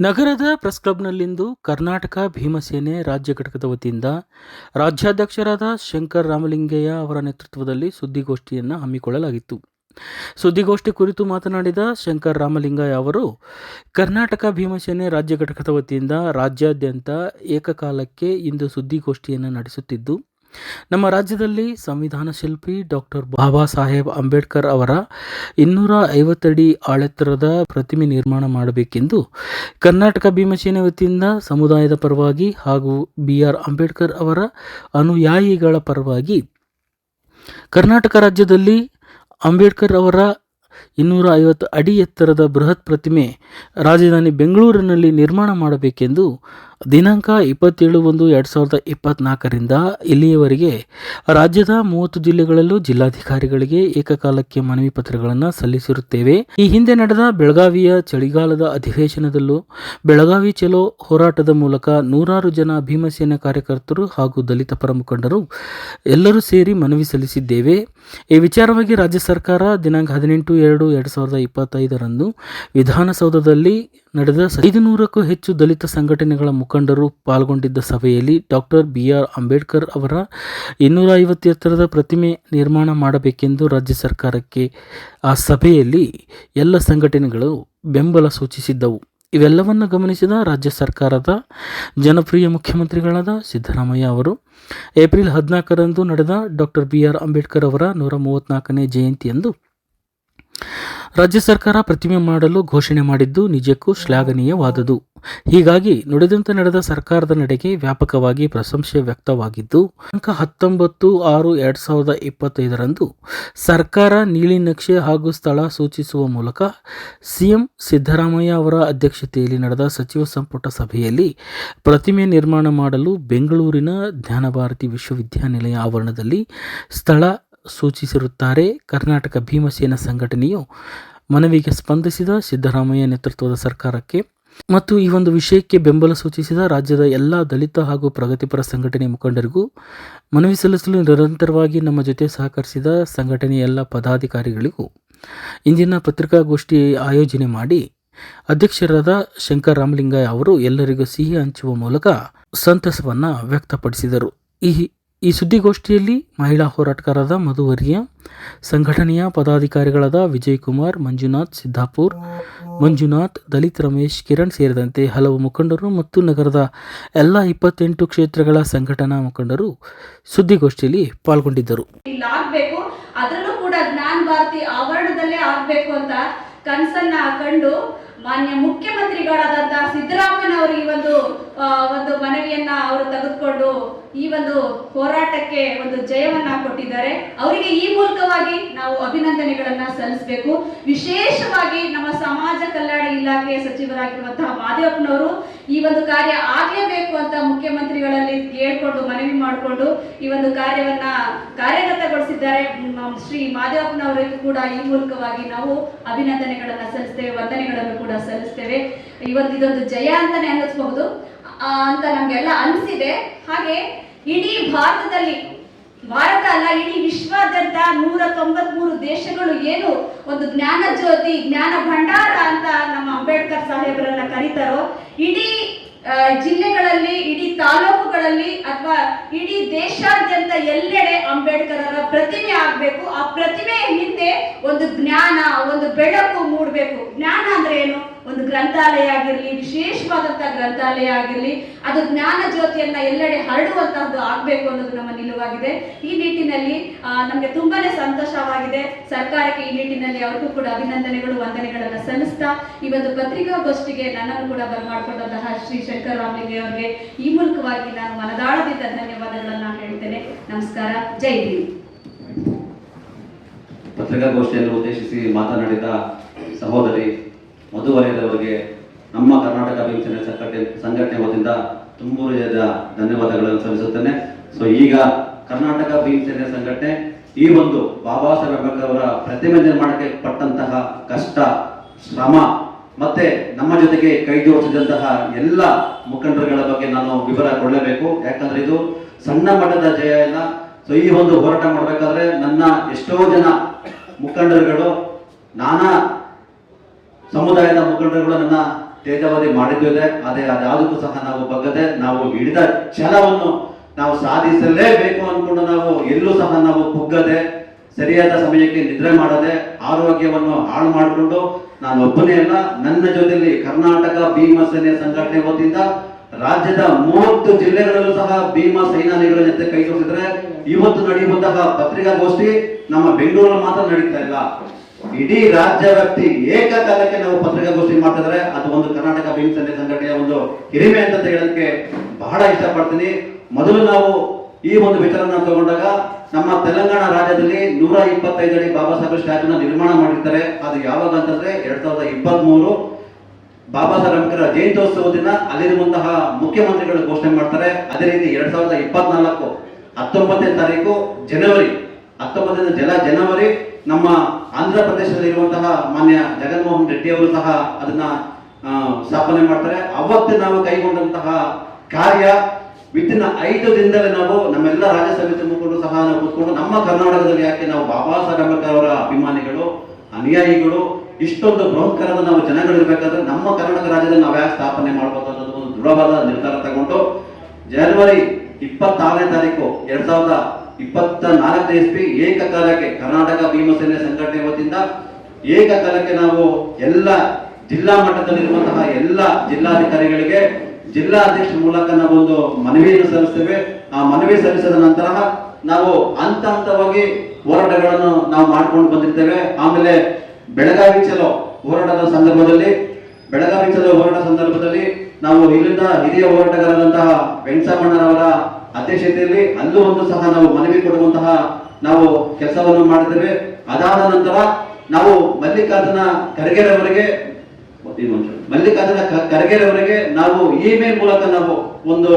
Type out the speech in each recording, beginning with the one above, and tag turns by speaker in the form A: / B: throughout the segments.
A: ನಗರದ ಪ್ರೆಸ್ ಕ್ಲಬ್ನಲ್ಲಿಂದು ಕರ್ನಾಟಕ ಭೀಮಸೇನೆ ರಾಜ್ಯ ಘಟಕದ ವತಿಯಿಂದ ರಾಜ್ಯಾಧ್ಯಕ್ಷರಾದ ಶಂಕರ್ ರಾಮಲಿಂಗಯ್ಯ ಅವರ ನೇತೃತ್ವದಲ್ಲಿ ಸುದ್ದಿಗೋಷ್ಠಿಯನ್ನು ಹಮ್ಮಿಕೊಳ್ಳಲಾಗಿತ್ತು. ಸುದ್ದಿಗೋಷ್ಠಿ ಕುರಿತು ಮಾತನಾಡಿದ ಶಂಕರ್ ರಾಮಲಿಂಗಯ್ಯ ಅವರು, ಕರ್ನಾಟಕ ಭೀಮಸೇನೆ ರಾಜ್ಯ ಘಟಕದ ವತಿಯಿಂದ ರಾಜ್ಯಾದ್ಯಂತ ಏಕಕಾಲಕ್ಕೆ ಇಂದು ಸುದ್ದಿಗೋಷ್ಠಿಯನ್ನು ನಡೆಸುತ್ತಿದ್ದು ನಮ್ಮ ರಾಜ್ಯದಲ್ಲಿ ಸಂವಿಧಾನ ಶಿಲ್ಪಿ ಡಾಕ್ಟರ್ ಬಾಬಾ ಸಾಹೇಬ್ ಅಂಬೇಡ್ಕರ್ ಅವರ ಇನ್ನೂರ ಐವತ್ತಡಿ ಆಳೆತ್ತರದ ಪ್ರತಿಮೆ ನಿರ್ಮಾಣ ಮಾಡಬೇಕೆಂದು ಕರ್ನಾಟಕ ಭೀಮಸೇನೆ ವತಿಯಿಂದ ಸಮುದಾಯದ ಪರವಾಗಿ ಹಾಗೂ ಬಿ ಆರ್ ಅಂಬೇಡ್ಕರ್ ಅವರ ಅನುಯಾಯಿಗಳ ಪರವಾಗಿ ಕರ್ನಾಟಕ ರಾಜ್ಯದಲ್ಲಿ ಅಂಬೇಡ್ಕರ್ ಅವರ ಇನ್ನೂರ ಐವತ್ತು ಅಡಿ ಎತ್ತರದ ಬೃಹತ್ ಪ್ರತಿಮೆ ರಾಜಧಾನಿ ಬೆಂಗಳೂರಿನಲ್ಲಿ ನಿರ್ಮಾಣ ಮಾಡಬೇಕೆಂದು ದಿನಾಂಕ ಇಪ್ಪತ್ತೇಳು ಒಂದು ಎರಡು ಸಾವಿರದ ಇಪ್ಪತ್ತ್ನಾಲ್ಕರಿಂದ ಇಲ್ಲಿಯವರೆಗೆ ರಾಜ್ಯದ ಮೂವತ್ತು ಜಿಲ್ಲೆಗಳಲ್ಲೂ ಜಿಲ್ಲಾಧಿಕಾರಿಗಳಿಗೆ ಏಕಕಾಲಕ್ಕೆ ಮನವಿ ಪತ್ರಗಳನ್ನು ಸಲ್ಲಿಸಿರುತ್ತೇವೆ. ಈ ಹಿಂದೆ ನಡೆದ ಬೆಳಗಾವಿಯ ಚಳಿಗಾಲದ ಅಧಿವೇಶನದಲ್ಲೂ ಬೆಳಗಾವಿ ಚಲೋ ಹೋರಾಟದ ಮೂಲಕ ನೂರಾರು ಜನ ಭೀಮಸೇನೆ ಕಾರ್ಯಕರ್ತರು ಹಾಗೂ ದಲಿತ ಪರ ಎಲ್ಲರೂ ಸೇರಿ ಮನವಿ ಸಲ್ಲಿಸಿದ್ದೇವೆ. ಈ ವಿಚಾರವಾಗಿ ರಾಜ್ಯ ಸರ್ಕಾರ ದಿನಾಂಕ ಹದಿನೆಂಟು ಎರಡು ಎರಡು ಸಾವಿರದ ಇಪ್ಪತ್ತೈದರಂದು ವಿಧಾನಸೌಧದಲ್ಲಿ ನಡೆದ ಐದು ನೂರಕ್ಕೂ ಹೆಚ್ಚು ದಲಿತ ಸಂಘಟನೆಗಳ ಮುಖಂಡರು ಪಾಲ್ಗೊಂಡಿದ್ದ ಸಭೆಯಲ್ಲಿ ಡಾಕ್ಟರ್ ಬಿ ಆರ್ ಅಂಬೇಡ್ಕರ್ ಅವರ ಇನ್ನೂರ ಐವತ್ತು ಎತ್ತರದ ಪ್ರತಿಮೆ ನಿರ್ಮಾಣ ಮಾಡಬೇಕೆಂದು ರಾಜ್ಯ ಸರ್ಕಾರಕ್ಕೆ ಆ ಸಭೆಯಲ್ಲಿ ಎಲ್ಲ ಸಂಘಟನೆಗಳು ಬೆಂಬಲ ಸೂಚಿಸಿದ್ದವು. ಇವೆಲ್ಲವನ್ನು ಗಮನಿಸಿದ ರಾಜ್ಯ ಸರ್ಕಾರದ ಜನಪ್ರಿಯ ಮುಖ್ಯಮಂತ್ರಿಗಳಾದ ಸಿದ್ದರಾಮಯ್ಯ ಅವರು, ಏಪ್ರಿಲ್ ಹದಿನಾಲ್ಕರಂದು ನಡೆದ ಡಾಕ್ಟರ್ ಬಿ ಆರ್ ಅಂಬೇಡ್ಕರ್ ಅವರ ನೂರ ಮೂವತ್ತ್ನಾಲ್ಕನೇ ಜಯಂತಿಯಂದು ರಾಜ್ಯ ಸರ್ಕಾರ ಪ್ರತಿಮೆ ಮಾಡಲು ಘೋಷಣೆ ಮಾಡಿದ್ದು ನಿಜಕ್ಕೂ ಶ್ಲಾಘನೀಯವಾದುದು. ಹೀಗಾಗಿ ನುಡಿದಂತೆ ನಡೆದ ಸರ್ಕಾರದ ನಡೆಗೆ ವ್ಯಾಪಕವಾಗಿ ಪ್ರಶಂಸೆ ವ್ಯಕ್ತವಾಗಿದ್ದು, ಅಂಕ ಹತ್ತೊಂಬತ್ತು ಆರು ಎರಡ್ ಸಾವಿರದ ಇಪ್ಪತ್ತೈದರಂದು ಸರ್ಕಾರ ನೀಲಿ ನಕ್ಷೆ ಹಾಗೂ ಸ್ಥಳ ಸೂಚಿಸುವ ಮೂಲಕ ಸಿಎಂ ಸಿದ್ದರಾಮಯ್ಯ ಅವರ ಅಧ್ಯಕ್ಷತೆಯಲ್ಲಿ ನಡೆದ ಸಚಿವ ಸಂಪುಟ ಸಭೆಯಲ್ಲಿ ಪ್ರತಿಮೆ ನಿರ್ಮಾಣ ಮಾಡಲು ಬೆಂಗಳೂರಿನ ಜ್ಞಾನಭಾರತಿ ವಿಶ್ವವಿದ್ಯಾನಿಲಯ ಆವರಣದಲ್ಲಿ ಸ್ಥಳ ಸೂಚಿಸಿರುತ್ತಾರೆ, ಕರ್ನಾಟಕ ಭೀಮಸೇನ ಸಂಘಟನೆಯು ಮನವಿಗೆ ಸ್ಪಂದಿಸಿದ ಸಿದ್ದರಾಮಯ್ಯ ನೇತೃತ್ವದ ಸರ್ಕಾರಕ್ಕೆ. ಮತ್ತು ಈ ಒಂದು ವಿಷಯಕ್ಕೆ ಬೆಂಬಲ ಸೂಚಿಸಿದ ರಾಜ್ಯದ ಎಲ್ಲ ದಲಿತ ಹಾಗೂ ಪ್ರಗತಿಪರ ಸಂಘಟನೆ ಮುಖಂಡರಿಗೂ ಮನವಿ ಸಲ್ಲಿಸಲು ನಿರಂತರವಾಗಿ ನಮ್ಮ ಜೊತೆ ಸಹಕರಿಸಿದ ಸಂಘಟನೆಯ ಎಲ್ಲ ಪದಾಧಿಕಾರಿಗಳಿಗೂ ಇಂದಿನ ಪತ್ರಿಕಾಗೋಷ್ಠಿ ಆಯೋಜನೆ ಮಾಡಿ ಅಧ್ಯಕ್ಷರಾದ ಶಂಕರ್ ರಾಮಲಿಂಗಯ್ಯ ಅವರು ಎಲ್ಲರಿಗೂ ಸಿಹಿ ಹಂಚುವ ಮೂಲಕ ಸಂತಸವನ್ನು ವ್ಯಕ್ತಪಡಿಸಿದರು. ಈ ಈ ಸುದ್ದಿಗೋಷ್ಠಿಯಲ್ಲಿ ಮಹಿಳಾ ಹೋರಾಟಗಾರರಾದ ಮಧುವರ್ಯ ಸಂಘಟನೆಯ ಪದಾಧಿಕಾರಿಗಳಾದ ವಿಜಯ್ ಕುಮಾರ್ ಮಂಜುನಾಥ್ ಸಿದ್ದಾಪುರ್, ಮಂಜುನಾಥ್, ದಲಿತ್ ರಮೇಶ್, ಕಿರಣ್ ಸೇರಿದಂತೆ ಹಲವು ಮುಖಂಡರು ಮತ್ತು ನಗರದ ಎಲ್ಲ ಇಪ್ಪತ್ತೆಂಟು ಕ್ಷೇತ್ರಗಳ ಸಂಘಟನಾ ಮುಖಂಡರು ಸುದ್ದಿಗೋಷ್ಠಿಯಲ್ಲಿ ಪಾಲ್ಗೊಂಡಿದ್ದರು.
B: ಅದರಲ್ಲೂ ಕೂಡ ಜ್ಞಾನ ಭಾರತಿ ಆವರಣದಲ್ಲೇ ಆಗ್ಬೇಕು ಅಂತ ಕನಸನ್ನ ಕಂಡು ಮಾನ್ಯ ಮುಖ್ಯಮಂತ್ರಿಗಳಾದಂತಹ ಸಿದ್ದರಾಮಯ್ಯ ಅವರು ಈ ಒಂದು ಒಂದು ಮನವಿಯನ್ನ ಅವರು ತೆಗೆದುಕೊಂಡು ಈ ಒಂದು ಹೋರಾಟಕ್ಕೆ ಒಂದು ಜಯವನ್ನ ಕೊಟ್ಟಿದ್ದಾರೆ. ಅವರಿಗೆ ಈ ಮೂಲಕವಾಗಿ ನಾವು ಅಭಿನಂದನೆಗಳನ್ನ ಸಲ್ಲಿಸಬೇಕು. ವಿಶೇಷವಾಗಿ ನಮ್ಮ ಸಮಾಜ ಕಲ್ಯಾಣ ಇಲಾಖೆ ಸಚಿವರಾಗಿರುವಂತಹ ಮಾದೇವಪ್ಪನವರು ಈ ಒಂದು ಕಾರ್ಯ ಆಗಲೇಬೇಕು ಅಂತ ಮುಖ್ಯಮಂತ್ರಿಗಳಲ್ಲಿ ಕೇಳ್ಕೊಂಡು, ಮನವಿ ಮಾಡಿಕೊಂಡು ಈ ಒಂದು ಕಾರ್ಯವನ್ನ ಕಾರ್ಯಗತಗೊಳಿಸಿದ್ದಾರೆ. ಶ್ರೀ ಮಾದೇವಪ್ಪನವರಿಗೂ ಕೂಡ ಈ ಮೂಲಕವಾಗಿ ನಾವು ಅಭಿನಂದನೆಗಳನ್ನ ಸಲ್ಲಿಸ್ತೇವೆ, ವಂದನೆಗಳನ್ನು ಕೂಡ ಸಲ್ಲಿಸ್ತೇವೆ. ಇವತ್ತು ಇದೊಂದು ಜಯ ಅಂತಾನೆ ಅನ್ನಿಸ್ಬಹುದು. ಅಂತ ನಮ್ಗೆಲ್ಲ ಅನಿಸಿದೆ. ಹಾಗೆ ಇಡೀ ಭಾರತದಲ್ಲಿ, ಭಾರತ ಅಲ್ಲ, ಇಡೀ ವಿಶ್ವಾದ್ಯಂತ ನೂರ ತೊಂಬತ್ಮೂರು ದೇಶಗಳು ಏನು ಒಂದು ಜ್ಞಾನ ಜ್ಯೋತಿ, ಜ್ಞಾನ ಭಂಡಾರ ಅಂತ ನಮ್ಮ ಅಂಬೇಡ್ಕರ್ ಸಾಹೇಬರನ್ನ ಕರೀತಾರೋ, ಇಡೀ ಜಿಲ್ಲೆಗಳಲ್ಲಿ, ಇಡೀ ತಾಲೂಕುಗಳಲ್ಲಿ ಅಥವಾ ಇಡೀ ದೇಶಾದ್ಯಂತ ಎಲ್ಲೆಡೆ ಅಂಬೇಡ್ಕರ್ ಅವರ ಪ್ರತಿಮೆ ಆಗ್ಬೇಕು. ಆ ಪ್ರತಿಮೆಯ ಹಿಂದೆ ಒಂದು ಜ್ಞಾನ, ಒಂದು ಬೆಳಕು ಮೂಡಬೇಕು. ಜ್ಞಾನ ಅಂದ್ರೆ ಏನು? ಒಂದು ಗ್ರಂಥಾಲಯ ಆಗಿರ್ಲಿ ವಿಶೇಷವಾದಂತಹ ಗ್ರಂಥಾಲಯ ಆಗಿರ್ಲಿ, ಅದು ಜ್ಞಾನ ಜ್ಯೋತಿಯನ್ನ ಎಲ್ಲೆಡೆ ಹರಡುವಂತಹದ್ದು ಆಗ್ಬೇಕು ಅನ್ನೋದು ನಮ್ಮ ನಿಲುವಾಗಿದೆ. ಈ ನಿಟ್ಟಿನಲ್ಲಿ ನಮಗೆ ತುಂಬಾನೇ ಸಂತೋಷವಾಗಿದೆ. ಸರ್ಕಾರಕ್ಕೆ ಈ ನಿಟ್ಟಿನಲ್ಲಿ ಅವ್ರಿಗೂ ಕೂಡ ಅಭಿನಂದನೆಗಳು, ವಂದನೆಗಳನ್ನ ಸಲ್ಲಿಸ್ತಾ, ಈ ಒಂದು ಪತ್ರಿಕಾಗೋಷ್ಠಿಗೆ ನನ್ನನ್ನು ಕೂಡ ಬರಮಾಡಿಕೊಂಡಂತಹ ಶ್ರೀ ಶಂಕರ್ ರಾಮಲಿಂಗ ಅವರಿಗೆ ಈ ಮೂಲಕವಾಗಿ ನಾನು ಮನದಾಳದಿಂದ ಧನ್ಯವಾದಗಳನ್ನ ಹೇಳ್ತೇನೆ. ನಮಸ್ಕಾರ. ಜೈ ಭೀಮ್.
C: ಪತ್ರಿಕಾಗೋಷ್ಠಿಯನ್ನು ಉದ್ದೇಶಿಸಿ ಮಾತನಾಡಿದ ಸಹೋದರಿ ಮಧುವಲಯದವರಿಗೆ ನಮ್ಮ ಕರ್ನಾಟಕ ಅಭಿವೃದ್ಧಿ ಸಂಘಟನೆ ಸಂಘಟನೆ ವತಿಯಿಂದ ತುಂಬು ಧನ್ಯವಾದಗಳನ್ನು ಸಲ್ಲಿಸುತ್ತೇನೆ. ಸೊ ಈಗ ಕರ್ನಾಟಕ ಅಭಿವೃದ್ಧಿ ಸಂಘಟನೆ ಈ ಒಂದು ಬಾಬಾ ಸಾಹೇಬ್ ಅಂಬೇಡ್ಕರ್ ಅವರ ಪ್ರತಿಮೆ ನಿರ್ಮಾಣಕ್ಕೆ ಪಟ್ಟಂತಹ ಕಷ್ಟ, ಶ್ರಮ ಮತ್ತೆ ನಮ್ಮ ಜೊತೆಗೆ ಕೈ ಜೋಡಿಸಿದಂತಹ ಎಲ್ಲ ಮುಖಂಡರುಗಳ ಬಗ್ಗೆ ನಾನು ವಿವರ ಕೊಡಲೇಬೇಕು. ಯಾಕಂದ್ರೆ ಇದು ಸಣ್ಣ ಮಟ್ಟದ ಜಯ ಇಲ್ಲ ಸೊ ಈ ಒಂದು ಹೋರಾಟ ಮಾಡಬೇಕಾದ್ರೆ ನನ್ನ ಎಷ್ಟೋ ಜನ ಮುಖಂಡರುಗಳು ನಾನಾ ಸಮುದಾಯದ ಮುಖಂಡರುಗಳು ನನ್ನ ಮಾಡಿದ್ದೇವೆ ಅದೇ ಅದಾದಕ್ಕೂ ಸಹ ನಾವು ಬಗ್ಗದೆ ನಾವು ಹಿಡಿದ ಕ್ಷಣವನ್ನು ನಾವು ಸಾಧಿಸಲೇಬೇಕು ಅನ್ಕೊಂಡು ನಾವು ಎಲ್ಲೂ ಸಹ ನಾವು ಕುಗ್ಗದೆ, ಸರಿಯಾದ ಸಮಯಕ್ಕೆ ನಿದ್ರೆ ಮಾಡದೆ, ಆರೋಗ್ಯವನ್ನು ಹಾಳು ಮಾಡಿಕೊಂಡು ನಾನು ಒಬ್ಬನೇ ಅಲ್ಲ. ನನ್ನ ಜೊತೆಯಲ್ಲಿ ಕರ್ನಾಟಕ ಭೀಮ ಸೇನೆ ಸಂಘಟನೆ ಹೊತ್ತಿಂದ ರಾಜ್ಯದ ಮೂವತ್ತು ಜಿಲ್ಲೆಗಳಲ್ಲೂ ಸಹ ಭೀಮ ಸೇನಾನಿಗಳ ಜೊತೆ ಕೈ ಜೋಡಿಸಿದ್ರೆ ಇವತ್ತು ನಡೆಯುವಂತಹ ಪತ್ರಿಕಾಗೋಷ್ಠಿ ನಮ್ಮ ಬೆಂಗಳೂರಲ್ಲಿ ಮಾತ್ರ ನಡೀತಾ ಇಲ್ಲ. ಇಡೀ ರಾಜ್ಯ ವ್ಯಾಪ್ತಿ ಏಕಕಾಲಕ್ಕೆ ನಾವು ಪತ್ರಿಕಾಗೋಷ್ಠಿ ಮಾಡ್ತಿದ್ರೆ ಅದು ಒಂದು ಕರ್ನಾಟಕ ಭೀಮ ಸೇನೆ ಸಂಘಟನೆಯ ಒಂದು ಹಿರಿಮೆ ಅಂತ ಹೇಳೋದಕ್ಕೆ ಬಹಳ ಇಷ್ಟಪಡ್ತೀನಿ. ಮೊದಲು ನಾವು ಈ ಒಂದು ವಿಚಾರನ ತಗೊಂಡಾಗ ನಮ್ಮ ತೆಲಂಗಾಣ ರಾಜ್ಯದಲ್ಲಿ ನೂರ ಇಪ್ಪತ್ತೈದು ಅಡಿ ಬಾಬಾ ಸಾಹೇಬ್ ಸ್ಟ್ಯಾಚ್ಯೂನ ನಿರ್ಮಾಣ ಮಾಡಿರ್ತಾರೆ. ಅದು ಯಾವಾಗ ಅಂತಂದ್ರೆ ಎರಡ್ ಸಾವಿರದ ಇಪ್ಪತ್ತ್ ಮೂರು ಬಾಬಾ ಸಾಹೇಬ್ ಅಂಬೇಡ್ಕರ್ ಜಯಂತ್ಯೋತ್ಸವ ದಿನ ಅಲ್ಲಿರುವಂತಹ ಮುಖ್ಯಮಂತ್ರಿಗಳು ಘೋಷಣೆ ಮಾಡ್ತಾರೆ. ಅದೇ ರೀತಿ ಎರಡ್ ಸಾವಿರದ ಇಪ್ಪತ್ನಾಲ್ಕು ಹತ್ತೊಂಬತ್ತನೇ ತಾರೀಕು ಜನವರಿ. ಹತ್ತೊಂಬತ್ತನೇ ಜಲ ಜನವರಿ ನಮ್ಮ ಆಂಧ್ರ ಪ್ರದೇಶದಲ್ಲಿರುವಂತಹ ಮಾನ್ಯ ಜಗನ್ಮೋಹನ್ ರೆಡ್ಡಿ ಅವರು ಸಹ ಅದನ್ನ ಸ್ಥಾಪನೆ ಮಾಡ್ತಾರೆ. ಅವತ್ತು ನಾವು ಕೈಗೊಂಡಂತಹ ಕಾರ್ಯ ವಿತಿನ್ ಐದು ದಿನದಲ್ಲಿ ನಾವು ನಮ್ಮೆಲ್ಲ ರಾಜ್ಯ ಸಮಿತಿ ಮುಖಂಡರು ಸಹ ನಾವು ಕೂತ್ಕೊಂಡು ನಮ್ಮ ಕರ್ನಾಟಕದಲ್ಲಿ ಯಾಕೆ ನಾವು ಬಾಬಾ ಸಾಹೇಬ್ ಅಂಬೇಡ್ಕರ್ ಅವರ ಅಭಿಮಾನಿಗಳು, ಅನುಯಾಯಿಗಳು, ಇಷ್ಟೊಂದು ಬೃಹತ್ಕರದ ನಾವು ಜನಗಳಿರ್ಬೇಕಾದ್ರೆ ನಮ್ಮ ಕರ್ನಾಟಕ ರಾಜ್ಯದಲ್ಲಿ ನಾವು ಯಾಕೆ ಸ್ಥಾಪನೆ ಮಾಡಬಹುದು ಅನ್ನೋದು ಒಂದು ದೃಢವಾದ ನಿರ್ಧಾರ ತಗೊಂಡು, ಜನವರಿ ಇಪ್ಪತ್ತಾರನೇ ತಾರೀಕು, ಎರಡ್ ಸಾವಿರದ ಇಪ್ಪತ್ತ ನಾಲ್ಕನೇ ಇಸ್ವಿ ಏಕಕಾಲಕ್ಕೆ ಕರ್ನಾಟಕ ಭೀಮಸೇನೆ ಸಂಘಟನೆ ವತಿಯಿಂದ ಏಕಕಾಲಕ್ಕೆ ನಾವು ಎಲ್ಲ ಜಿಲ್ಲಾ ಮಟ್ಟದಲ್ಲಿರುವಂತಹ ಎಲ್ಲ ಜಿಲ್ಲಾಧಿಕಾರಿಗಳಿಗೆ ಜಿಲ್ಲಾ ಮೂಲಕ ಒಂದು ಮನವಿಯನ್ನು ಸಲ್ಲಿಸ್ತೇವೆ. ಆ ಮನವಿ ಸಲ್ಲಿಸಿದ ನಂತರ ನಾವು ಹಂತ ಹಂತವಾಗಿ ಹೋರಾಟಗಳನ್ನು ನಾವು ಮಾಡ್ಕೊಂಡು ಬಂದಿರ್ತೇವೆ. ಆಮೇಲೆ ಬೆಳಗಾವಿ ಚಲೋ ಹೋರಾಟದ ಸಂದರ್ಭದಲ್ಲಿ, ಬೆಳಗಾವಿ ಚಲೋ ಹೋರಾಟ ಸಂದರ್ಭದಲ್ಲಿ ನಾವು ಇಲ್ಲಿಂದ ಹಿರಿಯ ಹೋರಾಟಗಾರರಾದಂತಹ ವೆಂಕಟಮ್ಮಣ್ಣರವರ ಅಧ್ಯಕ್ಷತೆಯಲ್ಲಿ ಅಲ್ಲೂ ಒಂದು ಸಹ ನಾವು ಮನವಿ ಕೊಡುವಂತಹ ನಾವು ಕೆಲಸವನ್ನು ಮಾಡಿದ್ದೇವೆ. ಅದಾದ ನಂತರ ನಾವು ಮಲ್ಲಿಕಾರ್ಜುನ ಖರ್ಗೆರವರಿಗೆ. ಮಲ್ಲಿಕಾರ್ಜುನ ಖರ್ಗೆರವರಿಗೆ ನಾವು ಇಮೇಲ್ ಮೂಲಕ ನಾವು ಒಂದು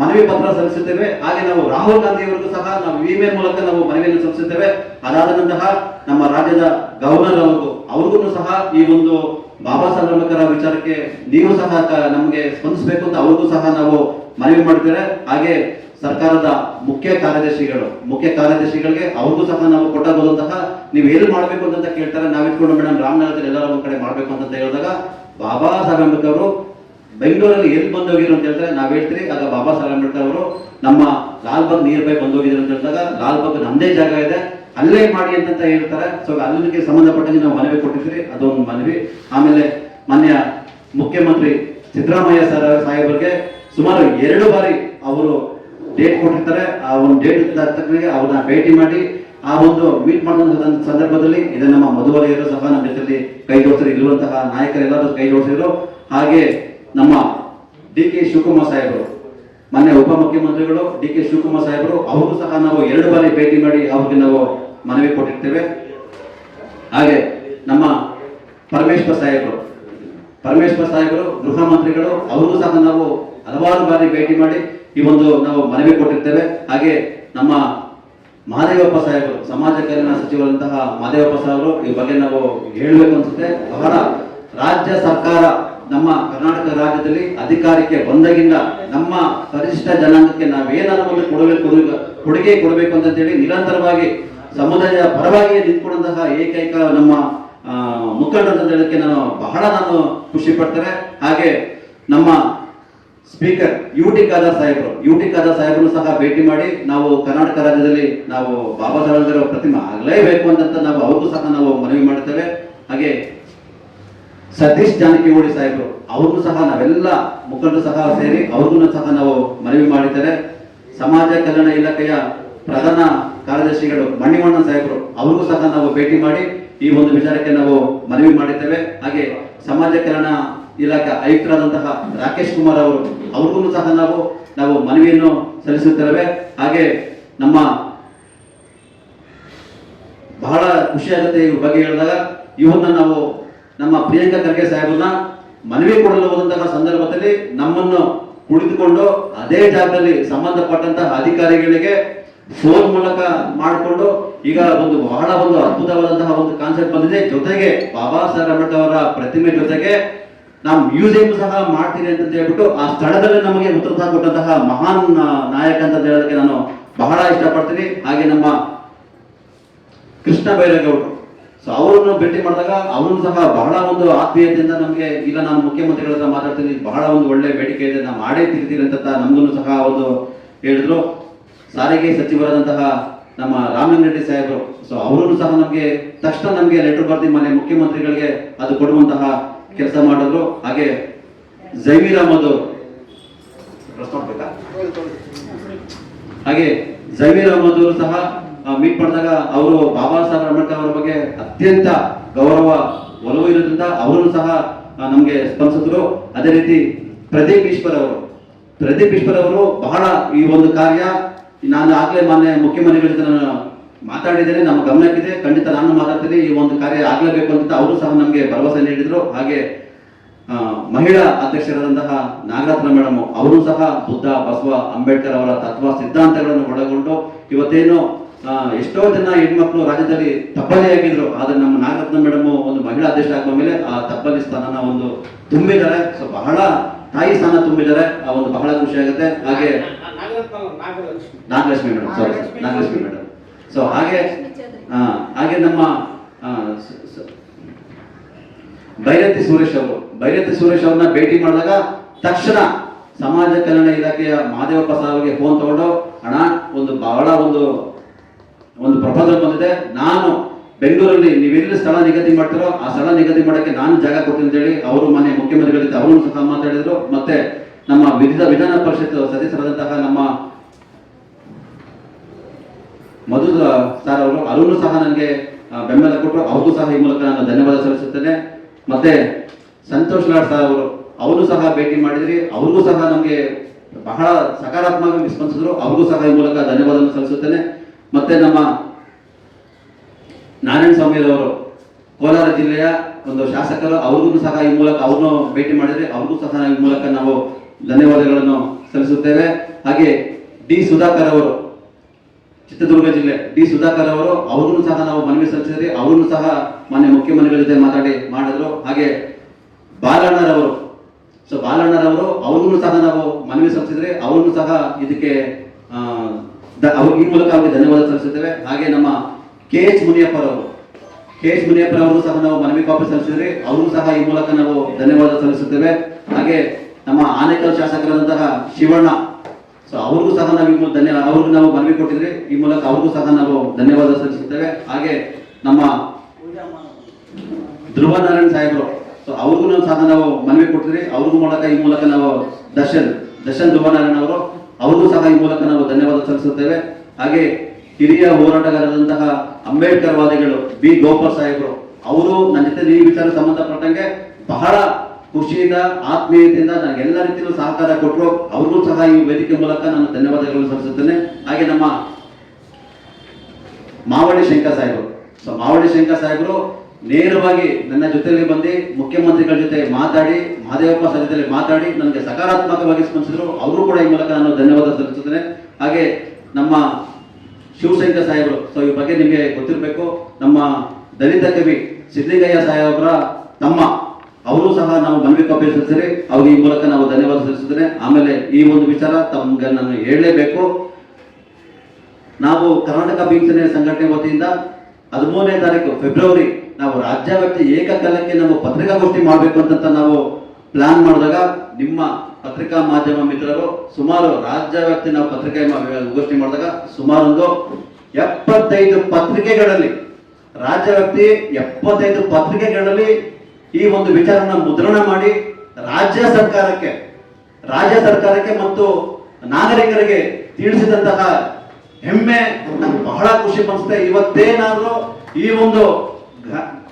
C: ಮನವಿ ಪತ್ರ ಸಲ್ಲಿಸುತ್ತೇವೆ. ಹಾಗೆ ನಾವು ರಾಹುಲ್ ಗಾಂಧಿ ಅವರಿಗೂ ಸಹ ನಾವು ಇಮೇಲ್ ಮೂಲಕ ನಾವು ಮನವಿಯನ್ನು ಸಲ್ಲಿಸುತ್ತೇವೆ. ಅದಾದ ನಂತರ ನಮ್ಮ ರಾಜ್ಯದ ಗವರ್ನರ್ ಅವರು ಅವ್ರಿಗೂ ಸಹ ಈ ಒಂದು ಬಾಬಾ ಸಾಹೇಬ್ ಅಂಬೇಡ್ಕರ್ ವಿಚಾರಕ್ಕೆ ನೀವು ಸಹ ನಮಗೆ ಸ್ಪಂದಿಸಬೇಕು ಅಂತ ಅವ್ರಿಗೂ ಸಹ ನಾವು ಮನವಿ ಮಾಡ್ತೇವೆ. ಹಾಗೆ ಸರ್ಕಾರದ ಮುಖ್ಯ ಕಾರ್ಯದರ್ಶಿಗಳು, ಮುಖ್ಯ ಕಾರ್ಯದರ್ಶಿಗಳಿಗೆ ಅವ್ರಿಗೂ ಸಹ ನಾವು ಕೊಟ್ಟಾಗೋದಂತಹ ನೀವು ಏನು ಮಾಡಬೇಕು ಅಂತ ಕೇಳ್ತಾರೆ. ನಾವು ಇಟ್ಕೊಂಡು ಮೇಡಮ್ ರಾಮನಗರದಲ್ಲಿ ಎಲ್ಲರೂ ಒಂದ್ ಕಡೆ ಮಾಡಬೇಕು ಅಂತ ಹೇಳಿದಾಗ ಬಾಬಾ ಸಾಹೇಬ್ ಅಂಬೇಡ್ಕರ್ ಅವರು ಬೆಂಗಳೂರಲ್ಲಿ ಎಲ್ಲಿ ಬಂದೋಗಿದ್ರು ಅಂತ ಹೇಳ್ತಾರೆ. ನಾವ್ ಹೇಳ್ತೀರಿ, ಆಗ ಬಾಬಾ ಸಾಹೇಬ್ ಅಂಬೇಡ್ಕರ್ ಅವರು ನಮ್ಮ ಲಾಲ್ಬಾಗ್ ನಿಯರ್ ಬೈ ಬಂದೋಗಿದ್ರು ಅಂತ ಹೇಳಿದಾಗ ಲಾಲ್ಬಾಗ್ ನಮ್ದೇ ಜಾಗ ಇದೆ, ಅಲ್ಲೇ ಮಾಡಿ ಅಂತ ಹೇಳ್ತಾರೆ. ಸೊ ಅಲ್ಲಿಗೆ ಸಂಬಂಧಪಟ್ಟಂಗೆ ನಾವು ಮನವಿ ಕೊಟ್ಟಿದ್ರಿ ಅದೊಂದು ಮನವಿ. ಆಮೇಲೆ ಮಾನ್ಯ ಮುಖ್ಯಮಂತ್ರಿ ಸಿದ್ದರಾಮಯ್ಯ ಸರ್ ಸಾಹೇಬರಿಗೆ ಸುಮಾರು ಎರಡು ಬಾರಿ ಅವರು ಡೇಟ್ ಕೊಟ್ಟಿರ್ತಾರೆ, ಆ ಒಂದು ಡೇಟ್ ತಕ್ಕನಿಗೆ ಅವ್ರನ್ನ ಭೇಟಿ ಮಾಡಿ, ಆ ಒಂದು ಮೀಟ್ ಮಾಡಿದ ಸಂದರ್ಭದಲ್ಲಿ ಇದು ನಮ್ಮ ಮಧುವರೆಯರು ಸಹ ನಮ್ಮ ಜೊತೆಯಲ್ಲಿ ಕೈ ಜೋಡಿಸಿದ್ರು ಇರುವಂತಹ ನಾಯಕರೆಲ್ಲರೂ ಕೈ ಜೋಡಿಸಿದ್ರು. ಹಾಗೆ ನಮ್ಮ ಡಿ ಕೆ ಶಿವಕುಮಾರ್ ಸಾಹೇಬರು, ಮೊನ್ನೆ ಉಪಮುಖ್ಯಮಂತ್ರಿಗಳು ಡಿ ಕೆ ಶಿವಕುಮಾರ್ ಸಾಹೇಬರು ಅವರು ಸಹ ನಾವು ಎರಡು ಬಾರಿ ಭೇಟಿ ಮಾಡಿ ಅವ್ರಿಗೆ ನಾವು ಮನವಿ ಕೊಟ್ಟಿರ್ತೇವೆ. ಹಾಗೆ ನಮ್ಮ ಪರಮೇಶ್ವರ್ ಸಾಹೇಬರು ಪರಮೇಶ್ವರ್ ಸಾಹೇಬರು ಗೃಹ ಮಂತ್ರಿಗಳು ಅವರು ಸಹ ನಾವು ಹಲವಾರು ಬಾರಿ ಭೇಟಿ ಮಾಡಿ ಈ ಒಂದು ನಾವು ಮನವಿ ಕೊಟ್ಟಿರ್ತೇವೆ. ಹಾಗೆ ನಮ್ಮ ಮಹಾದೇವಪ್ಪ ಸಾಹೇಬರು, ಸಮಾಜ ಕಲ್ಯಾಣ ಸಚಿವರಂತಹ ಮಹಾದೇವಪ್ಪ ಸಾಹೇಬರು, ಈ ಬಗ್ಗೆ ನಾವು ಹೇಳಬೇಕು ಅನ್ಸುತ್ತೆ. ಬಹಳ ರಾಜ್ಯ ಸರ್ಕಾರ ನಮ್ಮ ಕರ್ನಾಟಕ ರಾಜ್ಯದಲ್ಲಿ ಅಧಿಕಾರಕ್ಕೆ ಬಂದಾಗಿಂದ ನಮ್ಮ ಪರಿಶಿಷ್ಟ ಜನಾಂಗಕ್ಕೆ ನಾವೇನಾದ್ರೂ ಒಂದು ಕೊಡಬೇಕು ಕೊಡುಗೆ ಕೊಡಬೇಕು ಅಂತ ಹೇಳಿ ನಿರಂತರವಾಗಿ ಸಮುದಾಯದ ಪರವಾಗಿ ನಿಂತ್ಕೊಂಡಂತಹ ಏಕೈಕ ನಮ್ಮ ಮುಖಂಡ ಅಂತ ಹೇಳಕ್ಕೆ ನಾನು ಬಹಳ ನಾನು ಖುಷಿ ಪಡ್ತೇನೆ. ಹಾಗೆ ನಮ್ಮ ಸ್ಪೀಕರ್ ಯು ಟಿ ಖಾದರ್ ಸಾಹೇಬರು ಯು ಟಿ ಖಾದರ್ ಸಾಹೇಬರು ಸಹ ಭೇಟಿ ಮಾಡಿ ನಾವು ಕರ್ನಾಟಕ ರಾಜ್ಯದಲ್ಲಿ ನಾವು ಬಾಬಾ ಸಾಹೇಬರ ಪ್ರತಿಮೆ ಆಗಲೇಬೇಕು ಅಂತ ನಾವು ಅವ್ರಿಗೂ ಸಹ ನಾವು ಮನವಿ ಮಾಡ್ತೇವೆ. ಹಾಗೆ ಸತೀಶ್ ಜಾನಕಿಹೊಳಿ ಸಾಹೇಬರು, ಅವ್ರಿಗೂ ಸಹ ನಾವೆಲ್ಲ ಮುಖಂಡರು ಸಹ ಸೇರಿ ಅವ್ರಿಗೂ ಸಹ ನಾವು ಮನವಿ ಮಾಡಿದ್ದೇವೆ. ಸಮಾಜ ಕಲ್ಯಾಣ ಇಲಾಖೆಯ ಪ್ರಧಾನ ಕಾರ್ಯದರ್ಶಿಗಳು ಮಣಿವಣ್ಣ ಸಾಹೇಬರು, ಅವ್ರಿಗೂ ಸಹ ನಾವು ಭೇಟಿ ಮಾಡಿ ಈ ಒಂದು ವಿಚಾರಕ್ಕೆ ನಾವು ಮನವಿ ಮಾಡಿದ್ದೇವೆ. ಹಾಗೆ ಸಮಾಜ ಕಲ್ಯಾಣ ಇಲಾಖೆ ಆಯುಕ್ತರಾದಂತಹ ರಾಕೇಶ್ ಕುಮಾರ್ ಅವರು, ಅವ್ರಿಗೂ ಸಹ ನಾವು ನಾವು ಮನವಿಯನ್ನು ಸಲ್ಲಿಸುತ್ತೇವೆ ಹಾಗೆ ನಮ್ಮ ಬಹಳ ಖುಷಿ ಆಗುತ್ತೆ ಇವ್ರ ಬಗ್ಗೆ ಹೇಳಿದಾಗ. ಇವನ್ನ ನಾವು ನಮ್ಮ ಪ್ರಿಯಾಂಕಾ ಖರ್ಗೆ ಸಾಹೇಬ್ರನ್ನ ಮನವಿ ಕೊಡಲು ಹೋದಂತಹ ಸಂದರ್ಭದಲ್ಲಿ ನಮ್ಮನ್ನು ಕುಳಿತುಕೊಂಡು ಅದೇ ಜಾಗದಲ್ಲಿ ಸಂಬಂಧಪಟ್ಟಂತಹ ಅಧಿಕಾರಿಗಳಿಗೆ ಫೋನ್ ಮೂಲಕ ಮಾಡಿಕೊಂಡು ಈಗ ಒಂದು ಬಹಳ ಒಂದು ಅದ್ಭುತವಾದಂತಹ ಒಂದು ಕಾನ್ಸೆಪ್ಟ್ ಬಂದಿದೆ. ಜೊತೆಗೆ ಬಾಬಾ ಸಾಹೇಬ್ ಅವರ ಪ್ರತಿಮೆ ಜೊತೆಗೆ ನಾವು ಮ್ಯೂಸಿಯಂ ಸಹ ಮಾಡ್ತೀನಿ ಅಂತ ಹೇಳ್ಬಿಟ್ಟು ಆ ಸ್ಥಳದಲ್ಲಿ ನಮಗೆ ಉತ್ತರ ಕೊಟ್ಟಂತಹ ಮಹಾನ್ ನಾಯಕ ಅಂತ ಹೇಳೋದಕ್ಕೆ ನಾನು ಬಹಳ ಇಷ್ಟಪಡ್ತೀನಿ. ಹಾಗೆ ನಮ್ಮ ಕೃಷ್ಣ ಬೈರೇಗೌಡರು. ಸೊ ಅವರನ್ನು ಭೇಟಿ ಮಾಡಿದಾಗ ಅವರನ್ನು ಸಹ ಬಹಳ ಒಂದು ಆತ್ಮೀಯತೆಯಿಂದ ನಮಗೆ ಇಲ್ಲ ನಾನು ಮುಖ್ಯಮಂತ್ರಿಗಳ ಹತ್ರ ಮಾತಾಡ್ತೀನಿ, ಬಹಳ ಒಂದು ಒಳ್ಳೆ ಬೇಡಿಕೆ ಇದೆ ನಾವು ಮಾಡೇ ತಿರ್ತೀರಿ ಅಂತ ನಮಗೂ ಸಹ ಒಂದು ಹೇಳಿದ್ರು. ಸಾರಿಗೆ ಸಚಿವರಾದಂತಹ ನಮ್ಮ ರಾಮಲಿಂಗರೆಡ್ಡಿ ಸಾಹೇಬರು. ಸೊ ಅವರನ್ನು ಸಹ ನಮಗೆ ತಕ್ಷಣ ನಮಗೆ ಲೆಟರ್ ಬರ್ದಿ, ಮನೆ ಮುಖ್ಯಮಂತ್ರಿಗಳಿಗೆ ಅದು ಕೊಡುವಂತಹ ಕೆಲಸ ಮಾಡಿದ್ರು. ಹಾಗೆ ಜೈವೀರ್ ಅಹಮದ್ ಪ್ರಶ್ನೆ? ಹಾಗೆ ಜಮೀರ್ ಅಹಮದ್ ಸಹ ಮೀಟ್ ಮಾಡಿದಾಗ ಅವರು ಬಾಬಾ ಸಾಹೇಬ್ ಅಂಬೇಡ್ಕರ್ ಅವರ ಬಗ್ಗೆ ಅತ್ಯಂತ ಗೌರವ, ಒಲವು ಇರೋದ್ರಿಂದ ಅವರನ್ನು ಸಹ ನಮಗೆ ನಮ್ಗೆ ಸ್ಪಂದಿಸಿದ್ರು. ಅದೇ ರೀತಿ ಪ್ರದೀಪ್ ಈಶ್ವರ್ ಅವರು. ಪ್ರದೀಪ್ ಈಶ್ವರ್ ಅವರು ಬಹಳ ಈ ಒಂದು ಕಾರ್ಯ ನಾನು ಆಗ್ಲೇ ಮಾನ್ಯ ಮುಖ್ಯಮಂತ್ರಿಗಳ ಮಾತಾಡಿದ್ದೇನೆ ನಮ್ಮ ಗಮನಕ್ಕಿದೆ ಖಂಡಿತ ನಾನು ಮಾತಾಡ್ತೀನಿ ಈ ಒಂದು ಕಾರ್ಯ ಆಗಲೇಬೇಕು ಅಂತ ಅವರು ಸಹ ನಮಗೆ ಭರವಸೆ ನೀಡಿದ್ರು. ಹಾಗೆ ಮಹಿಳಾ ಅಧ್ಯಕ್ಷರಾದಂತಹ ನಾಗರತ್ನ ಮೇಡಮ್ ಅವರು ಸಹ ಬುದ್ಧ ಬಸವ ಅಂಬೇಡ್ಕರ್ ಅವರ ತತ್ವ ಸಿದ್ಧಾಂತಗಳನ್ನು ಒಳಗೊಂಡು ಇವತ್ತೇನು ಎಷ್ಟೋ ಜನ ಹೆಣ್ಮಕ್ಳು ರಾಜ್ಯದಲ್ಲಿ ಆಗಿದ್ರು. ಆದ್ರೆ ನಮ್ಮ ನಾಗರತ್ನ ಮೇಡಮ್ ಒಂದು ಮಹಿಳಾ ಅಧ್ಯಕ್ಷ ಆಗುವ ಮೇಲೆ ಆ ತಬ್ಬಲಿ ಸ್ಥಾನನ ಒಂದು ತುಂಬಿದ್ದಾರೆ. ಸೊ ಬಹಳ ತಾಯಿ ಸ್ಥಾನ ತುಂಬಿದ್ದಾರೆ. ಆ ಒಂದು ಬಹಳ ಖುಷಿ ಆಗುತ್ತೆ. ಹಾಗೆ Nagalakshmi. Madam sorry Nagalakshmi madam so ಹಾಗೆ ಹಾಗೆ ನಮ್ಮ ಬೈರತಿ ಸುರೇಶ್ ಅವರು. ಬೈರತಿ ಸುರೇಶ್ ಅವ್ರನ್ನ ಭೇಟಿ ಮಾಡಿದಾಗ ತಕ್ಷಣ ಸಮಾಜ ಕಲ್ಯಾಣ ಇಲಾಖೆಯ ಮಹಾದೇವಪ್ಪ ಅವರಿಗೆ ಫೋನ್ ತಗೊಂಡು ಅಣ್ಣ ಒಂದು ಬಹಳ ಒಂದು ಒಂದು ಪ್ರಪೋಸಲ್ ಬಂದಿದೆ. ನಾನು ಬೆಂಗಳೂರಲ್ಲಿ ನೀವೆಲ್ಲಿ ಸ್ಥಳ ನಿಗದಿ ಮಾಡ್ತಾರೋ ಆ ಸ್ಥಳ ನಿಗದಿ ಮಾಡೋಕ್ಕೆ ನಾನು ಜಾಗ ಕೊಡ್ತೀನಿ ಅಂತ ಹೇಳಿ ಅವರು ಮನೆ ಮುಖ್ಯಮಂತ್ರಿಗಳಿದ್ದ ಅವರು ಸಹ ಮಾತಾಡಿದ್ರು. ಮತ್ತೆ ನಮ್ಮ ವಿವಿಧ ವಿಧಾನ ಪರಿಷತ್ ಸದಸ್ಯರಾದಂತಹ ನಮ್ಮ ಮಧು ಸರ್ ಅವರು ಅವರು ಸಹ ನನಗೆ ಬೆಂಬಲ ಕೊಟ್ಟರು. ಅವ್ರಿಗೂ ಸಹ ಈ ಮೂಲಕ ನಾನು ಧನ್ಯವಾದ ಸಲ್ಲಿಸುತ್ತೇನೆ. ಮತ್ತೆ ಸಂತೋಷ್ ಲಾಡ್ ಸರ್ ಅವರು ಅವರು ಸಹ ಭೇಟಿ ಮಾಡಿದ್ರಿ. ಅವ್ರಿಗೂ ಸಹ ನಮಗೆ ಬಹಳ ಸಕಾರಾತ್ಮಕವಾಗಿ ಸ್ಪಂದಿಸಿದ್ರು ಅವ್ರಿಗೂ ಸಹ ಈ ಮೂಲಕ ಧನ್ಯವಾದ ಸಲ್ಲಿಸುತ್ತೇನೆ. ಮತ್ತೆ ನಮ್ಮ ನಾರಾಯಣ ಸ್ವಾಮಿ ಅವರು, ಕೋಲಾರ ಜಿಲ್ಲೆಯ ಒಂದು ಶಾಸಕರು, ಅವ್ರಿಗೂ ಸಹ ಈ ಮೂಲಕ ಅವ್ರನ್ನು ಭೇಟಿ ಮಾಡಿದ್ರೆ. ಅವ್ರಿಗೂ ಸಹ ಈ ಮೂಲಕ ನಾವು ಧನ್ಯವಾದಗಳನ್ನು ಸಲ್ಲಿಸುತ್ತೇವೆ. ಹಾಗೆ ಡಿ ಸುಧಾಕರ್ ಅವರು ಚಿತ್ರದುರ್ಗ ಜಿಲ್ಲೆ ಡಿ ಸುಧಾಕರ್ ಅವರು ಅವ್ರಿಗೂ ಸಹ ನಾವು ಮನವಿ ಸಲ್ಲಿಸಿದ್ರಿ. ಅವ್ರನ್ನು ಸಹ ಮಾನ್ಯ ಮುಖ್ಯಮಂತ್ರಿಗಳ ಜೊತೆ ಮಾತಾಡಿ ಮಾಡಿದ್ರು. ಹಾಗೆ ಬಾಲಣ್ಣರವರು, ಸೊ ಬಾಲಣ್ಣರವರು ಅವ್ರಿಗೂ ಸಹ ನಾವು ಮನವಿ ಸಲ್ಲಿಸಿದ್ರೆ. ಅವ್ರನ್ನು ಸಹ ಇದಕ್ಕೆ ಈ ಮೂಲಕ ಅವರಿಗೆ ಧನ್ಯವಾದ ಸಲ್ಲಿಸುತ್ತೇವೆ. ಹಾಗೆ ನಮ್ಮ ಕೆ ಎಚ್ ಮುನಿಯಪ್ಪರವರು, ಕೆ ಎಚ್ ಮುನಿಯಪ್ಪರವರು ಸಹ ನಾವು ಮನವಿ ಕಾಪಿ ಸಲ್ಲಿಸಿದ್ರಿ. ಅವ್ರಿಗೂ ಸಹ ಈ ಮೂಲಕ ನಾವು ಧನ್ಯವಾದ ಸಲ್ಲಿಸುತ್ತೇವೆ. ಹಾಗೆ ನಮ್ಮ ಆನೇಕಲ್ ಶಾಸಕರಾದಂತಹ ಶಿವಣ್ಣ ಸೊ ಅವ್ರಿಗೂ ಸಹ ನಾವು ಈ ಮೂಲಕ ಧನ್ಯ ಅವ್ರಿಗೂ ನಾವು ಮನವಿ ಕೊಟ್ಟಿದ್ರೆ ಈ ಮೂಲಕ ಅವ್ರಿಗೂ ಸಹ ನಾವು ಧನ್ಯವಾದ ಸಲ್ಲಿಸುತ್ತೇವೆ. ಹಾಗೆ ನಮ್ಮ ಧ್ರುವ ನಾರಾಯಣ್ ಸಾಹೇಬರು ಸೊ ಅವ್ರಿಗೂ ನಾವು ಸಹ ನಾವು ಮನವಿ ಕೊಟ್ಟಿದ್ರೆ ಅವ್ರಿಗೂ ಮೂಲಕ ಈ ಮೂಲಕ ನಾವು ದರ್ಶನ್ ದರ್ಶನ್ ಧ್ರುವ ನಾರಾಯಣ್ ಅವರು, ಅವ್ರಿಗೂ ಸಹ ಈ ಮೂಲಕ ನಾವು ಧನ್ಯವಾದ ಸಲ್ಲಿಸುತ್ತೇವೆ. ಹಾಗೆ ಹಿರಿಯ ಹೋರಾಟಗಾರರಾದಂತಹ ಅಂಬೇಡ್ಕರ್ ವಾದಿಗಳು ಬಿ ಗೋಪಾಲ್ ಸಾಹೇಬರು, ಅವರು ನನ್ನ ಜೊತೆ ಈ ವಿಚಾರ ಸಂಬಂಧಪಟ್ಟಂಗೆ ಬಹಳ ಖುಷಿಯಿಂದ, ಆತ್ಮೀಯತೆಯಿಂದ ನನಗೆ ಎಲ್ಲ ರೀತಿಯಲ್ಲೂ ಸಹಕಾರ ಕೊಟ್ಟರು. ಅವ್ರಿಗೂ ಸಹ ಈ ವೇದಿಕೆ ಮೂಲಕ ನಾನು ಧನ್ಯವಾದಗಳನ್ನು ಸಲ್ಲಿಸುತ್ತೇನೆ. ಹಾಗೆ ನಮ್ಮ ಮಾವಳ್ಳಿ ಶಂಕರ್ ಸಾಹೇಬರು. ಸೊ ಮಾವಳ್ಳಿ ಶಂಕರ್ ಸಾಹೇಬರು ನೇರವಾಗಿ ನನ್ನ ಜೊತೆಯಲ್ಲಿ ಬಂದು ಮುಖ್ಯಮಂತ್ರಿಗಳ ಜೊತೆ ಮಾತಾಡಿ ಮಹದೇವಪ್ಪ ಜೊತೆಲಿ ಮಾತಾಡಿ ನನಗೆ ಸಕಾರಾತ್ಮಕವಾಗಿ ಸ್ಪಂದಿಸಿದ್ರು. ಅವರು ಕೂಡ ಈ ಮೂಲಕ ನಾನು ಧನ್ಯವಾದ ಸಲ್ಲಿಸುತ್ತೇನೆ. ಹಾಗೆ ನಮ್ಮ ಶಿವಶಂಕರ್ ಸಾಹೇಬರು. ಸೊ ಈ ಬಗ್ಗೆ ನಿಮಗೆ ಗೊತ್ತಿರಬೇಕು. ನಮ್ಮ ದಲಿತ ಕವಿ ಸಿದ್ದಲಿಂಗಯ್ಯ ಸಾಹೇಬರ ತಮ್ಮ ಅವರು ಸಹ ನಾವು ಮನವಿ ಕಾಪಿ ಸಲ್ಲಿಸಿದ್ರೆ ಅವ್ರಿಗೆ ಈ ಮೂಲಕ ನಾವು ಧನ್ಯವಾದ ಸಲ್ಲಿಸುತ್ತೇನೆ. ಆಮೇಲೆ ಈ ಒಂದು ವಿಚಾರ ತಮ್ಗೆ ನಾನು ಹೇಳಲೇಬೇಕು. ನಾವು ಕರ್ನಾಟಕ ಭೀಕ್ಷಣೆ ಸಂಘಟನೆ ವತಿಯಿಂದ ಹದಿಮೂರನೇ ತಾರೀಕು ಫೆಬ್ರವರಿ ನಾವು ರಾಜ್ಯವ್ಯಾಪ್ತಿ ಏಕಕಾಲಕ್ಕೆ ನಾವು ಪತ್ರಿಕಾಗೋಷ್ಠಿ ಮಾಡಬೇಕು ಅಂತ ನಾವು ಪ್ಲಾನ್ ಮಾಡಿದಾಗ ನಿಮ್ಮ ಪತ್ರಿಕಾ ಮಾಧ್ಯಮ ಮಿತ್ರರು ಸುಮಾರು ರಾಜ್ಯವ್ಯಾಪ್ತಿ ನಾವು ಪತ್ರಿಕೆ ಗೋಷ್ಠಿ ಮಾಡಿದಾಗ ಸುಮಾರು ಒಂದು ಎಪ್ಪತ್ತೈದು ಪತ್ರಿಕೆಗಳಲ್ಲಿ ರಾಜ್ಯವ್ಯಾಪ್ತಿ ಎಪ್ಪತ್ತೈದು ಪತ್ರಿಕೆಗಳಲ್ಲಿ ಈ ಒಂದು ವಿಚಾರನ ಮುದ್ರಣ ಮಾಡಿ ರಾಜ್ಯ ಸರ್ಕಾರಕ್ಕೆ ರಾಜ್ಯ ಸರ್ಕಾರಕ್ಕೆ ಮತ್ತು ನಾಗರಿಕರಿಗೆ ತಿಳಿಸಿದಂತಹ ಹೆಮ್ಮೆ ನಂಗೆ ಬಹಳ ಖುಷಿ ಪಡಿಸುತ್ತೆ ಇವತ್ತೇನಾದ್ರೂ ಈ ಒಂದು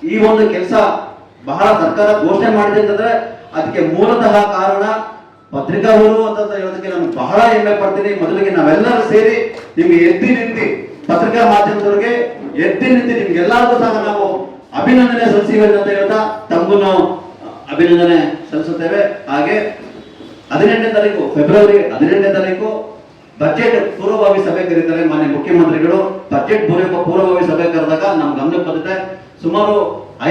C: ಈ ಒಂದು ಕೆಲಸ ಬಹಳ ಸರ್ಕಾರ ಘೋಷಣೆ ಮಾಡಿದೆ ಅಂತಂದ್ರೆ ಅದಕ್ಕೆ ಮೂಲತಃ ಕಾರಣ ಪತ್ರಿಕಾವರು ಅಂತ ಹೇಳೋದಕ್ಕೆ ನಾನು ಬಹಳ ಹೆಮ್ಮೆ ಪಡ್ತೀನಿ. ಮೊದಲಿಗೆ ನಾವೆಲ್ಲರೂ ಸೇರಿ ನಿಮ್ಗೆ ಎದ್ದಿ ನಿಂತಿ ಪತ್ರಿಕಾ ಮಾಧ್ಯಮದವರಿಗೆ ಎದ್ದಿ ನಿಂತಿ ನಿಮ್ಗೆಲ್ಲರಿಗೂ ಸಹ ನಾವು ಅಭಿನಂದನೆ ಸಲ್ಲಿಸಿವೆ ಅಂತ ಹೇಳ್ತಾ ತಮಗೂ ಅಭಿನಂದನೆ ಸಲ್ಲಿಸುತ್ತೇವೆ. ಹಾಗೆ ಹದಿನೆಂಟನೇ ತಾರೀಕು, ಫೆಬ್ರವರಿ ಹದಿನೆಂಟನೇ ತಾರೀಕು ಬಜೆಟ್ ಪೂರ್ವಭಾವಿ ಸಭೆ ಕರೀತಾರೆ ಮಾನ್ಯ ಮುಖ್ಯಮಂತ್ರಿಗಳು. ಬಜೆಟ್ ಪೂರ್ವ ಪೂರ್ವಭಾವಿ ಸಭೆ ಕರೆದಾಗ ನಮ್ಮ ಗಮನಕ್ಕೆ ಬಂದಿದೆ. ಸುಮಾರು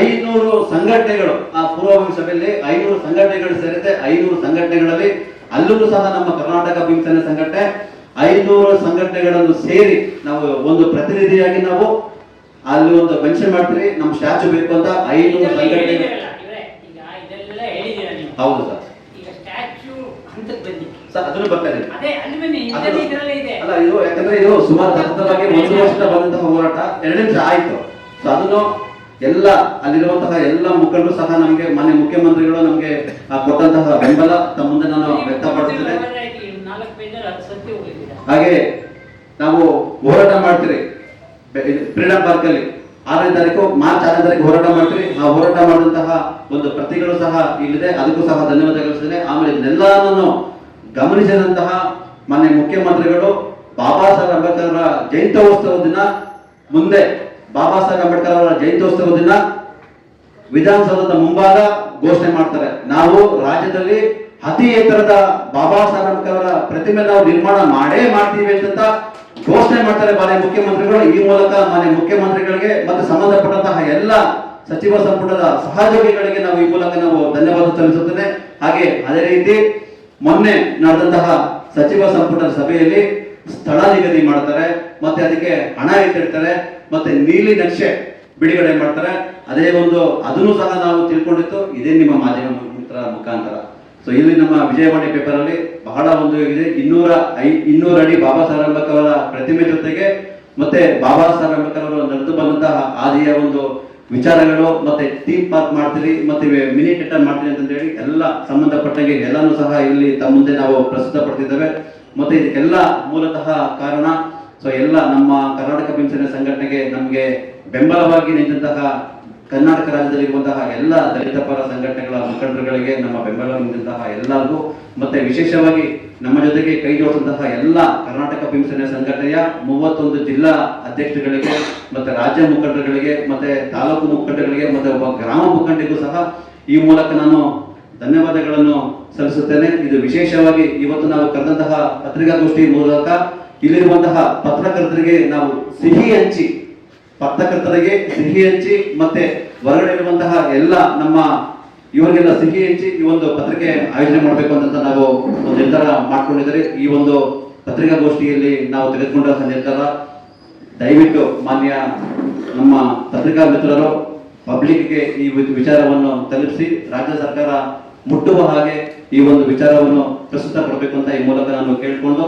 C: ಐನೂರು ಸಂಘಟನೆಗಳು ಆ ಪೂರ್ವಭಾವಿ ಸಭೆಯಲ್ಲಿ ಐನೂರು ಸಂಘಟನೆಗಳು ಸೇರಿದೆ. ಐನೂರು ಸಂಘಟನೆಗಳಲ್ಲಿ ಅಲ್ಲೂ ಸಹ ನಮ್ಮ ಕರ್ನಾಟಕ ಭೀಮಸೇನೆ ಸಂಘಟನೆ, ಐನೂರು ಸಂಘಟನೆಗಳನ್ನು ಸೇರಿ ನಾವು ಒಂದು ಪ್ರತಿನಿಧಿಯಾಗಿ ನಾವು ಅಲ್ಲಿ ಒಂದು ಮೆನ್ಷನ್ ಮಾಡ್ತೀರಿ ನಮ್ಮ ಸ್ಟ್ಯಾಚು ಬೇಕು ಅಂತ
D: ಐದು
C: ಸಂಘಟನೆ ಹೌದು ಸರ್. ಸರ್ ಅದನ್ನು ಬರ್ತಾ
D: ಅದೇ ಅಲ್ಲಿ ಇದೆ.
C: ಅಲ್ಲ ಇದು ಯಾಕಂದ್ರೆ ಇದು ಸುಮಾರು ಸತತವಾಗಿ ಒಂದು ವರ್ಷದ ಬಂದಂತಹ ಹೋರಾಟ. ಎರಡು ನಿಮಿಷ ಆಯ್ತು. ಸೊ ಅದನ್ನು ಎಲ್ಲ ಅಲ್ಲಿರುವಂತಹ ಎಲ್ಲ ಮುಖಂಡರು ಸಹ ನಮಗೆ ಮಾನ್ಯ ಮುಖ್ಯಮಂತ್ರಿಗಳು ನಮಗೆ ಕೊಟ್ಟಂತಹ ಬೆಂಬಲ ತಮ್ಮ ಮುಂದೆ ನಾನು
D: ಹೋಗಿದ್ದೀರಾ
C: ಹಾಗೆ ನಾವು ಹೋರಾಟ ಮಾಡ್ತೀರಿ. ಫ್ರೀಡಂ ಪಾರ್ಕ್ ಅಲ್ಲಿ ಆರನೇ ತಾರೀಕು, ಮಾರ್ಚ್ ಆರನೇ ತಾರೀಕು ಹೋರಾಟ ಮಾಡ್ತೀವಿ. ಆ ಹೋರಾಟ ಮಾಡಿದಂತಹ ಒಂದು ಪ್ರತಿಗಳು ಸಹ ಇಲ್ಲಿದೆ. ಅದಕ್ಕೂ ಸಹ ಧನ್ಯವಾದ ಸಲ್ಲಿಸ್ತೇನೆ ಆಮೇಲೆ ಇದನ್ನೆಲ್ಲವನ್ನು ಗಮನಿಸಿದಂತಹ ಮಾನ್ಯ ಮುಖ್ಯಮಂತ್ರಿಗಳು ಬಾಬಾ ಸಾಹೇಬ್ ಅಂಬೇಡ್ಕರ್ ಅವರ ಜಯಂತ್ಯೋತ್ಸವ ದಿನ ಮುಂದೆ, ಬಾಬಾ ಸಾಹೇಬ್ ಅಂಬೇಡ್ಕರ್ ಅವರ ಜಯಂತ್ಯೋತ್ಸವ ದಿನ ವಿಧಾನಸೌಧದ ಮುಂಭಾಗ ಘೋಷಣೆ ಮಾಡ್ತಾರೆ. ನಾವು ರಾಜ್ಯದಲ್ಲಿ ಅತಿ ಎತ್ತರದ ಬಾಬಾ ಸಾಹೇಬ್ ಅಂಬೇಡ್ಕರ್ ಪ್ರತಿಮೆ ನಾವು ನಿರ್ಮಾಣ ಮಾಡೇ ಮಾಡ್ತೀವಿ ಅಂತ ಘೋಷಣೆ ಮಾಡ್ತಾರೆ ಮಾನ್ಯ ಮುಖ್ಯಮಂತ್ರಿಗಳು. ಈ ಮೂಲಕ ಮಾನ್ಯ ಮುಖ್ಯಮಂತ್ರಿಗಳಿಗೆ ಮತ್ತು ಸಂಬಂಧಪಟ್ಟಂತಹ ಎಲ್ಲ ಸಚಿವ ಸಂಪುಟದ ಸಹಯೋಗಿಗಳಿಗೆ ನಾವು ಈ ಮೂಲಕ ನಾವು ಧನ್ಯವಾದ ಸಲ್ಲಿಸುತ್ತೇನೆ. ಹಾಗೆ ಅದೇ ರೀತಿ ಮೊನ್ನೆ ನಡೆದಂತಹ ಸಚಿವ ಸಂಪುಟದ ಸಭೆಯಲ್ಲಿ ಸ್ಥಳ ನಿಗದಿ ಮಾಡ್ತಾರೆ, ಮತ್ತೆ ಅದಕ್ಕೆ ಹಣ ಇಟ್ಟಿರ್ತಾರೆ, ಮತ್ತೆ ನೀಲಿ ನಕ್ಷೆ ಬಿಡುಗಡೆ ಮಾಡ್ತಾರೆ. ಅದೇ ಒಂದು ಅದನ್ನು ಸಹ ನಾವು ತಿಳ್ಕೊಂಡಿತ್ತು ಇದೇ ನಿಮ್ಮ ಮಾಧ್ಯಮ ಮುಖಾಂತರ. ಸೊ ಇಲ್ಲಿ ನಮ್ಮ ವಿಜಯವಾಣಿ ಪೇಪರ್ ಅಲ್ಲಿ ಬಹಳ ಒಂದು ಇದೆ. ಇನ್ನೂರ ಐ, ಇನ್ನೂರ ಅಡಿ ಬಾಬಾ ಸಾಹೇಬ್ ಅವರ ಪ್ರತಿಮೆ ಜೊತೆಗೆ ಮತ್ತೆ ಬಾಬಾ ಸಾಹೇಬ್ ಅಂಬೇಡ್ಕರ್ ಅವರು ನಡೆದು ಬಂದಂತಹ ಆದಿಯ ಒಂದು ವಿಚಾರಗಳು, ಮತ್ತೆ ಥೀಮ್ ಪಾರ್ಕ್ ಮಾಡ್ತೀರಿ, ಮತ್ತೆ ಮಿನಿ ಟೆಟರ್ ಮಾಡ್ತೀರಿ ಅಂತ ಹೇಳಿ ಎಲ್ಲ ಸಂಬಂಧಪಟ್ಟಂಗೆ ಎಲ್ಲಾನು ಸಹ ಇಲ್ಲಿ ತಮ್ಮ ಮುಂದೆ ನಾವು ಪ್ರಸ್ತುತ ಪಡ್ತಿದ್ದೇವೆ. ಮತ್ತೆ ಇದಕ್ಕೆಲ್ಲ ಮೂಲತಃ ಕಾರಣ ಸೊ ಎಲ್ಲ ನಮ್ಮ ಕರ್ನಾಟಕ ಪಿಂಚಣಿ ಸಂಘಟನೆಗೆ ನಮಗೆ ಬೆಂಬಲವಾಗಿ ನಿಂತಹ ಕರ್ನಾಟಕ ರಾಜ್ಯದಲ್ಲಿರುವಂತಹ ಎಲ್ಲ ದಲಿತ ಪರ ಸಂಘಟನೆಗಳ ಮುಖಂಡರುಗಳಿಗೆ ನಮ್ಮ ಬೆಂಬಲ ನೀಡಿದಂತಹ ಎಲ್ಲರಿಗೂ, ಮತ್ತೆ ವಿಶೇಷವಾಗಿ ನಮ್ಮ ಜೊತೆಗೆ ಕೈ ಜೋಡಿಸಿದಂತಹ ಎಲ್ಲ ಕರ್ನಾಟಕ ಪಿಂಚಣಿ ಸಂಘಟನೆಯ ಮೂವತ್ತೊಂದು ಜಿಲ್ಲಾ ಅಧ್ಯಕ್ಷರುಗಳಿಗೆ, ಮತ್ತೆ ರಾಜ್ಯ ಮುಖಂಡರುಗಳಿಗೆ, ಮತ್ತೆ ತಾಲೂಕು ಮುಖಂಡರುಗಳಿಗೆ, ಮತ್ತೆ ಒಬ್ಬ ಗ್ರಾಮ ಮುಖಂಡರಿಗೂ ಸಹ ಈ ಮೂಲಕ ನಾನು ಧನ್ಯವಾದಗಳನ್ನು ಸಲ್ಲಿಸುತ್ತೇನೆ. ಇದು ವಿಶೇಷವಾಗಿ ಇವತ್ತು ನಾವು ಕರೆದಂತಹ ಪತ್ರಿಕಾಗೋಷ್ಠಿ ಮೂಲಕ ಇಲ್ಲಿರುವಂತಹ ಪತ್ರಕರ್ತರಿಗೆ ನಾವು ಸಿಹಿ ಹಂಚಿ ಪತ್ರಕರ್ತರಿಗೆ ಸಿಹಿ ಹಂಚಿ ಮತ್ತೆ ಹೊರಗಡೆ ಇರುವಂತಹ ಎಲ್ಲ ನಮ್ಮ ಇವರಿಗೆಲ್ಲ ಸಿಹಿ ಹಂಚಿ ಈ ಒಂದು ಪತ್ರಿಕೆ ಆಯೋಜನೆ ಮಾಡಬೇಕು ಅಂತ ನಾವು ಒಂದು ನಿರ್ಧಾರ ಮಾಡ್ಕೊಂಡಿದ್ದಾರೆ. ಈ ಒಂದು ಪತ್ರಿಕಾಗೋಷ್ಠಿಯಲ್ಲಿ ನಾವು ತೆಗೆದುಕೊಂಡಂತಹ ನಿರ್ಧಾರ, ದಯವಿಟ್ಟು ಮಾನ್ಯ ನಮ್ಮ ಪತ್ರಿಕಾ ಮಿತ್ರರು, ಪಬ್ಲಿಕ್ಗೆ ಈ ವಿಚಾರವನ್ನು ತಲುಪಿಸಿ, ರಾಜ್ಯ ಸರ್ಕಾರ ಮುಟ್ಟುವ ಹಾಗೆ ಈ ಒಂದು ವಿಚಾರವನ್ನು ಪ್ರಸ್ತುತ ಪಡಬೇಕು ಅಂತ ಈ ಮೂಲಕ ನಾನು ಕೇಳಿಕೊಂಡು